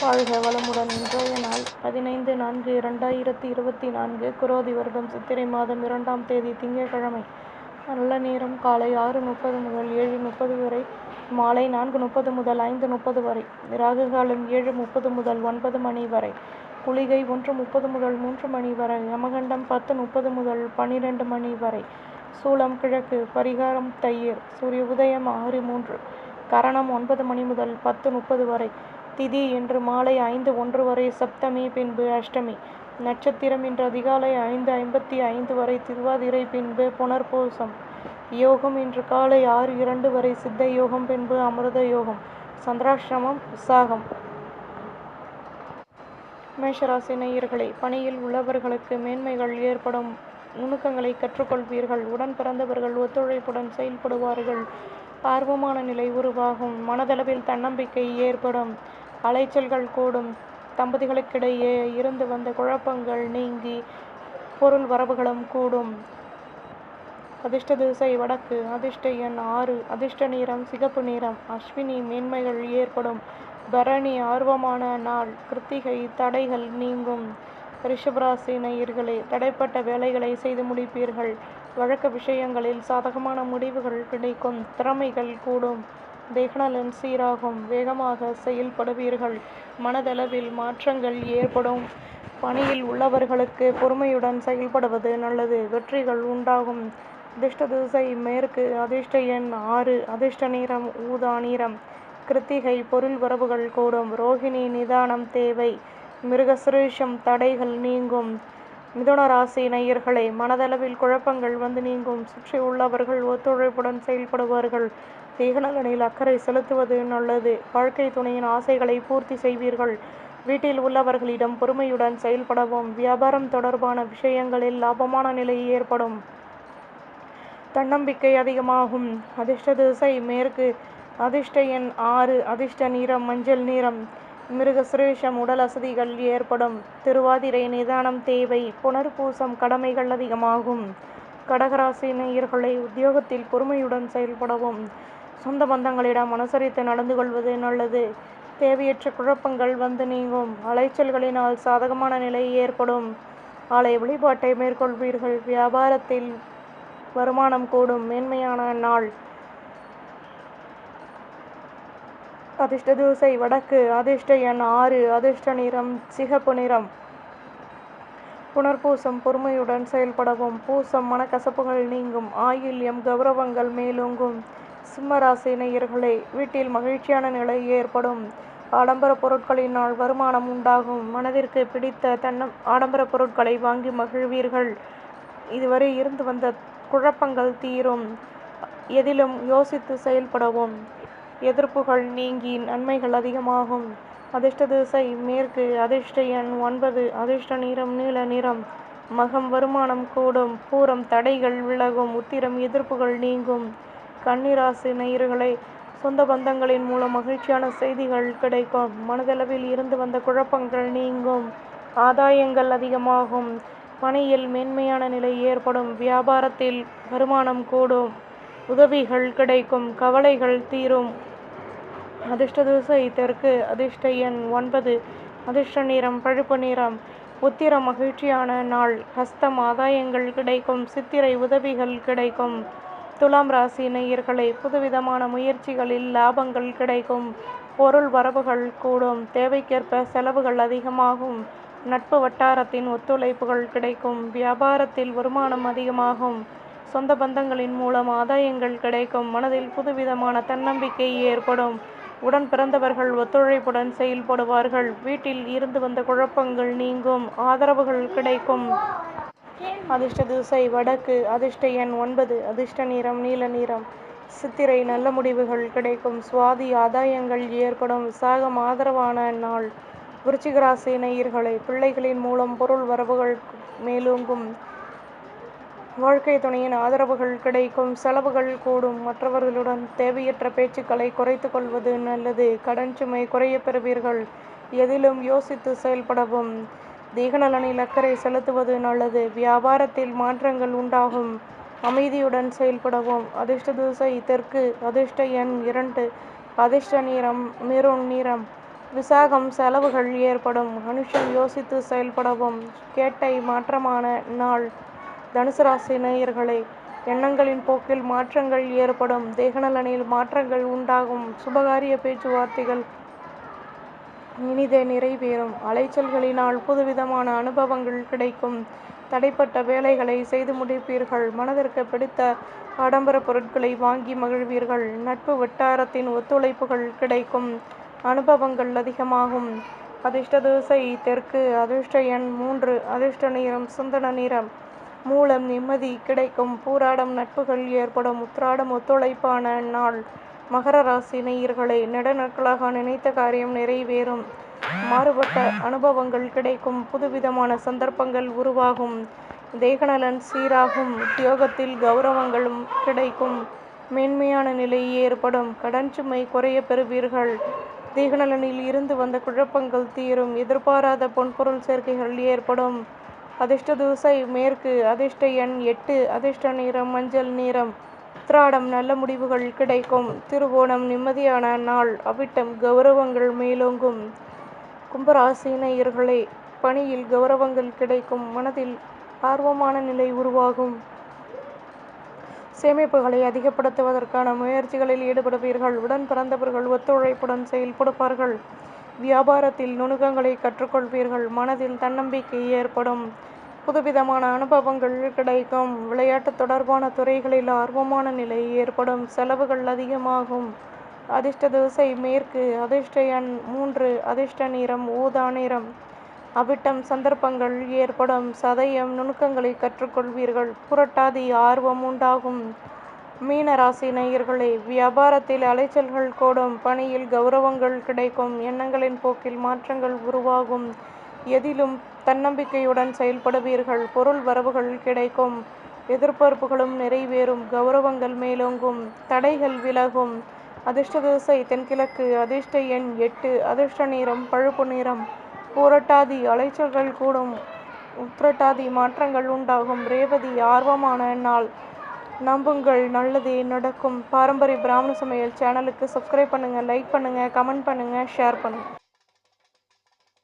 வாழ்க வளமுடன் இன்றைய நாள் பதினைந்து நான்கு இரண்டாயிரத்தி இருபத்தி நான்கு குரோதி வருடம் சித்திரை மாதம் இரண்டாம் தேதி திங்கட்கிழமை. நல்ல நேரம் காலை ஆறு முப்பது முதல் ஏழு முப்பது வரை மாலை நான்கு முப்பது முதல் ஐந்து முப்பது வரை ராகு காலம் ஏழு முப்பது முதல் ஒன்பது மணி வரை குளிகை ஒன்று முப்பது முதல் மூன்று மணி வரை யமகண்டம் பத்து முப்பது முதல் பன்னிரெண்டு மணி வரை சூளம் கிழக்கு பரிகாரம் தயிர் சூரிய உதயம் ஆறு மூன்று கரணம் ஒன்பது மணி முதல் பத்து முப்பது வரை திதி இன்று மாலை ஐந்து ஒன்று வரை சப்தமி பின்பு அஷ்டமி. நட்சத்திரம் இன்று அதிகாலை ஐந்து ஐம்பத்தி ஐந்து வரை திருவாதிரை பின்பு புனர்பூசம். யோகம் இன்று காலை ஆறு இரண்டு வரை சித்த யோகம் பின்பு அமிர்த யோகம். சந்திராசிரமம் உற்சாகம் மேஷராசி நேயர்களே பணியில் உள்ளவர்களுக்கு மேன்மைகள் ஏற்படும் நுணுக்கங்களை கற்றுக்கொள்வீர்கள். உடன் பிறந்தவர்கள் ஒத்துழைப்புடன் செயல்படுவார்கள். ஆர்வமான நிலை உருவாகும். மனதளவில் தன்னம்பிக்கை ஏற்படும். அலைச்சல்கள் கூடும். தம்பதிகளுக்கிடையே இருந்து வந்த குழப்பங்கள் நீங்கி பொருள் வரவுகளும் கூடும். அதிர்ஷ்ட திசை வடக்கு அதிர்ஷ்ட எண் ஆறு அதிர்ஷ்ட நிறம் சிகப்பு நிறம் அஸ்வினி மேன்மைகள் ஏற்படும். பரணி ஆர்வமான நாள் கிருத்திகை தடைகள் நீங்கும். ரிஷபராசி நேயர்களே தடைப்பட்ட வேலைகளை செய்து முடிப்பீர்கள். வழக்கு விஷயங்களில் சாதகமான முடிவுகள் கிடைக்கும் திறமைகள் கூடும். தேகநலன் சீராகும் வேகமாக செயல்படுவீர்கள். மனதளவில் மாற்றங்கள் ஏற்படும். பணியில் உள்ளவர்களுக்கு பொறுமையுடன் செயல்படுவது நல்லது. வெற்றிகள் உண்டாகும். அதிர்ஷ்ட திசை மேற்கு அதிர்ஷ்ட எண் ஆறு அதிர்ஷ்ட நிறம் ஊதா நிறம். கிருத்திகை பொருள் வரவுகள் கூடும். ரோகிணி நிதானம் தேவை. மிருகசுரேஷம் தடைகள் நீங்கும். மிதுன ராசி நேயர்களே மனதளவில் குழப்பங்கள் வந்து நீங்கும். சுற்றி உள்ளவர்கள் ஒத்துழைப்புடன் செயல்படுவார்கள். தேகநலனில் அக்கறை செலுத்துவது நல்லது. வாழ்க்கை துணையின் ஆசைகளை பூர்த்தி செய்வீர்கள். வீட்டில் உள்ளவர்களிடம் பொறுமையுடன் செயல்படவும் வியாபாரம் தொடர்பான விஷயங்களில் லாபமான நிலை ஏற்படும். தன்னம்பிக்கை அதிகமாகும். அதிர்ஷ்ட திசை மேற்கு. அதிர்ஷ்ட எண் ஆறு அதிர்ஷ்ட நிறம் மஞ்சள் நிறம். மிருக சுரேஷம் உடல் அசதிகள் ஏற்படும். திருவாதிரை நிதானம் தேவை. புனர்பூசம் கடமைகள் அதிகமாகும். கடகராசி நேயர்களை உத்தியோகத்தில் பொறுமையுடன் செயல்படவும். சொந்த பந்தங்களிடம் அனுசரித்து நடந்து கொள்வது நல்லது. தேவையற்ற குழப்பங்கள் வந்து நீங்கும். அலைச்சல்களினால் சாதகமான நிலை ஏற்படும். ஆலய வழிபாட்டை மேற்கொள்வீர்கள். வியாபாரத்தில் வருமானம் கூடும். மேன்மையான நாள். அதிர்ஷ்ட தூசை வடக்கு. அதிர்ஷ்ட எண் ஆறு. அதிர்ஷ்ட நிறம் சிகப்பு நிறம். புனர்பூசம் பொறுமையுடன் செயல்படவும். பூசம் மனக்கசப்புகள் நீங்கும். ஆயில்யம் கௌரவங்கள் மேலோங்கும். சிம்மராசி நேயர்களே வீட்டில் மகிழ்ச்சியான நிலை ஏற்படும். ஆடம்பர பொருட்களினால் வருமானம் உண்டாகும். மனதிற்கு பிடித்த தன்னம் ஆடம்பர பொருட்களை வாங்கி மகிழ்வீர்கள். இதுவரை இருந்து வந்த குழப்பங்கள் தீரும். எதிலும் யோசித்து செயல்படவும். எதிர்ப்புகள் நீங்கி நன்மைகள் அதிகமாகும். அதிர்ஷ்ட திசை மேற்கு அதிர்ஷ்ட எண் ஒன்பது அதிர்ஷ்ட நிறம் நீல நிறம். மகம் வருமானம் கூடும். பூரம் தடைகள் விலகும். உத்திரம் எதிர்ப்புகள் நீங்கும். கன்னிராசி நேயர்களை சொந்த பந்தங்களின் மூலம் மகிழ்ச்சியான செய்திகள் கிடைக்கும். மனதளவில் இருந்து வந்த குழப்பங்கள் நீங்கும். ஆதாயங்கள் அதிகமாகும். பணியில் மேன்மையான நிலை ஏற்படும். வியாபாரத்தில் வருமானம் கூடும். உதவிகள் கிடைக்கும். கவலைகள் தீரும். அதிர்ஷ்ட திசை தெற்கு. அதிர்ஷ்ட எண் ஒன்பது. அதிர்ஷ்ட நிறம் பழுப்பு நிறம். உத்திர மகிழ்ச்சியான நாள். ஹஸ்தம் ஆதாயங்கள் கிடைக்கும். சித்திரை உதவிகள் கிடைக்கும். துலாம் ராசி நேயர்களே புதுவிதமான முயற்சிகளில் லாபங்கள் கிடைக்கும். பொருள் வரவுகள் கூடும். தேவைக்கேற்ப செலவுகள் அதிகமாகும். நட்பு வட்டாரத்தின் ஒத்துழைப்புகள் கிடைக்கும். வியாபாரத்தில் வருமானம் அதிகமாகும். சொந்த பந்தங்களின் மூலம் ஆதாயங்கள் கிடைக்கும். மனதில் புதுவிதமான தன்னம்பிக்கை ஏற்படும். உடன் பிறந்தவர்கள் ஒத்துழைப்புடன் செயல்படுவார்கள். வீட்டில் இருந்து வந்த குழப்பங்கள் நீங்கும். ஆதரவுகள் கிடைக்கும். அதிர்ஷ்ட திசை வடக்கு அதிர்ஷ்ட எண் ஒன்பது அதிர்ஷ்ட நிறம் நீல நிறம். சித்திரை நல்ல முடிவுகள் கிடைக்கும். சுவாதி ஆதாயங்கள் ஏற்படும். விசாகம் ஆதரவான நாள். விருச்சிகராசி நேயர்களை பிள்ளைகளின் மூலம் பொருள் வரவுகள் மேலோங்கும். வாழ்க்கை துணையின் ஆதரவுகள் கிடைக்கும். செலவுகள் கூடும். மற்றவர்களுடன் தேவையற்ற பேச்சுக்களை குறைத்து கொள்வது நல்லது. கடன் சுமை குறைய பெறுவீர்கள். எதிலும் யோசித்து செயல்படவும். தேகநலனில் அக்கறை செலுத்துவது நல்லது. வியாபாரத்தில் மாற்றங்கள் உண்டாகும். அமைதியுடன் செயல்படவும். அதிர்ஷ்ட திசை தெற்கு. அதிர்ஷ்ட எண் இரண்டு. அதிர்ஷ்ட நிறம் மெரூன் நிறம். விசாகம் செலவுகள் ஏற்படும். மனுஷன் யோசித்து செயல்படவும். கேட்டை மாற்றமான நாள். தனுசு ராசி நேயர்களே எண்ணங்களின் போக்கில் மாற்றங்கள் ஏற்படும். தேகநலனில் மாற்றங்கள் உண்டாகும். சுபகாரிய பேச்சுவார்த்தைகள் இனிதே நிறைவேறும். அலைச்சல்களினால் புதுவிதமான அனுபவங்கள் கிடைக்கும். தடைப்பட்ட வேலைகளை செய்து முடிப்பீர்கள். மனதிற்கு பிடித்த ஆடம்பர பொருட்களை வாங்கி மகிழ்வீர்கள். நட்பு வட்டாரத்தின் ஒத்துழைப்புகள் கிடைக்கும். அனுபவங்கள் அதிகமாகும். அதிர்ஷ்ட தோசை தெற்கு அதிர்ஷ்ட எண் மூன்று அதிர்ஷ்ட நிறம் சுந்தன நிறம் மூலம் நிம்மதி கிடைக்கும். பூராடம் நட்புகள் ஏற்படும். உத்திராடம் ஒத்துழைப்பான நாள் மகர ராசி நேயர்களே நெடுநாட்களாக நினைத்த காரியம் நிறைவேறும். மாறுபட்ட அனுபவங்கள் கிடைக்கும். புதுவிதமான சந்தர்ப்பங்கள் உருவாகும். தேகநலன் சீராகும். உத்தியோகத்தில் கௌரவங்களும் கிடைக்கும். மேன்மையான நிலை ஏற்படும். கடன் சுமை குறைய பெறுவீர்கள். தேகநலனில் இருந்து வந்த குழப்பங்கள் தீரும். எதிர்பாராத பொன்பொருள் சேர்க்கைகள் ஏற்படும். அதிர்ஷ்ட திசை மேற்கு அதிர்ஷ்ட எண் எட்டு அதிர்ஷ்ட நிறம் மஞ்சள் நிறம் உத்திராடம் நல்ல முடிவுகள் கிடைக்கும். திருவோணம் நிம்மதியான நாள் அவிட்டம் கௌரவங்கள் மேலோங்கும். கும்பராசினியர்களே பணியில் கௌரவங்கள் கிடைக்கும். மனதில் ஆர்வமான நிலை உருவாகும். சேமிப்புகளை அதிகப்படுத்துவதற்கான முயற்சிகளில் ஈடுபடுவீர்கள். உடன் பிறந்தவர்கள் ஒத்துழைப்புடன் செயல்படுவார்கள். வியாபாரத்தில் நுணுக்கங்களை கற்றுக்கொள்வீர்கள். மனதில் தன்னம்பிக்கை ஏற்படும். புதுவிதமான அனுபவங்கள் கிடைக்கும். விளையாட்டு தொடர்பான துறைகளில் ஆர்வமான நிலை ஏற்படும். செலவுகள் அதிகமாகும். அதிர்ஷ்ட திசை மேற்கு அதிர்ஷ்ட எண் மூன்று அதிர்ஷ்ட நிறம் ஊதா நிறம் அவிட்டம் சந்தர்ப்பங்கள் ஏற்படும். சதயம் நுணுக்கங்களை கற்றுக்கொள்வீர்கள். புரட்டாதி ஆர்வம் உண்டாகும். மீன ராசி நேயர்களே வியாபாரத்தில் அலைச்சல்கள் கூடும். பணியில் கௌரவங்கள் கிடைக்கும். எண்ணங்களின் போக்கில் மாற்றங்கள் உருவாகும். எதிலும் தன்னம்பிக்கையுடன் செயல்படுவீர்கள். பொருள் வரவுகள் கிடைக்கும். எதிர்பார்ப்புகளும் நிறைவேறும். கௌரவங்கள் மேலோங்கும். தடைகள் விலகும். அதிர்ஷ்ட திசை தென்கிழக்கு அதிர்ஷ்ட எண் எட்டு அதிர்ஷ்ட நிறம் பழுப்பு நிறம் பூரட்டாதி அலைச்சல்கள் கூடும். உத்திரட்டாதி மாற்றங்கள் உண்டாகும். ரேவதி ஆர்வமான நாள் நம்புங்கள் நல்லதே நடக்கும். பாரம்பரிய பிராமண சமையல் சேனலுக்கு சப்ஸ்கிரைப் பண்ணுங்கள் லைக் பண்ணுங்கள் கமெண்ட் பண்ணுங்கள் ஷேர் பண்ணுங்கள்